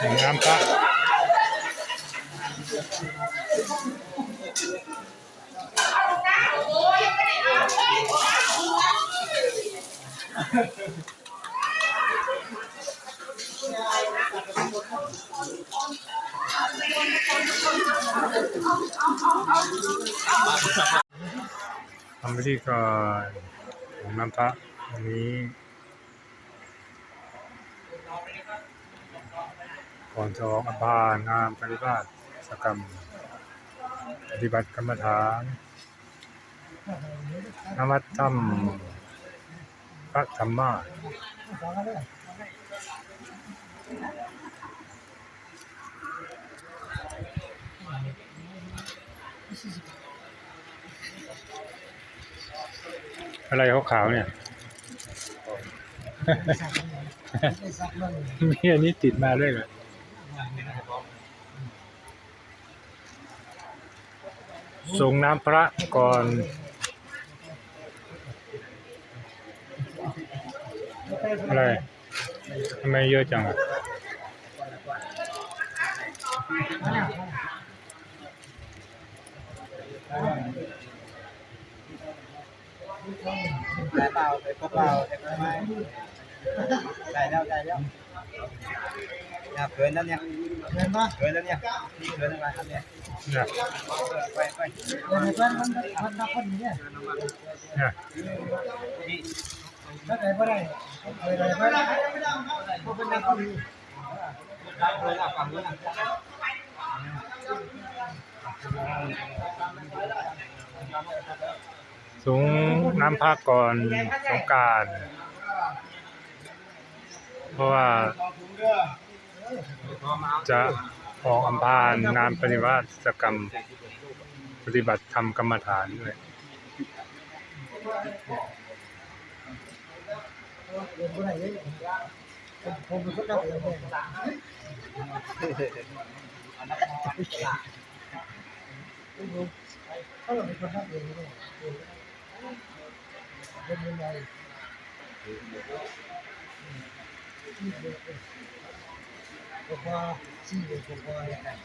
งามปะทำพิธีก่อนน้ำพระวันนี้ ก่อนจะออกอาบานงามปฏิบัติสกรรม ปฏิบัติกรรมฐานนวัตธรรมพระธรรมะอะไรขาวๆเนี่ย มีอันนี้ติดมาด้วยเหรอ ส่งน้ำพระก่อน อะไรทำไมเยอะจังอะได้เปล่าได้เปล่าได้ไหม ได้แล้วได้แล้วเนี่ยเกินแล้วเนี่ยเกินปะเกินแล้วเนี่ยเกินอะไรครับเนี่ยเนี่ยไปไปเดี๋ยวมันมันมันนับคนนี้เนี่ยเนี่ยนี่ถ้าไหนไม่ได้ไปไหนไม่ได้เพราะเป็นนับคนนี้รับเลยรับฟังด้วยนะสูงน้ำพระก่อนสงกรารเพ ราะว่าจะออกอัมพานงานปฏิวัติกรรม ปฏิบัติธรรมกรรมฐานด้วยเดินไม่ได้เลยผมเป็นคนนับเองเลย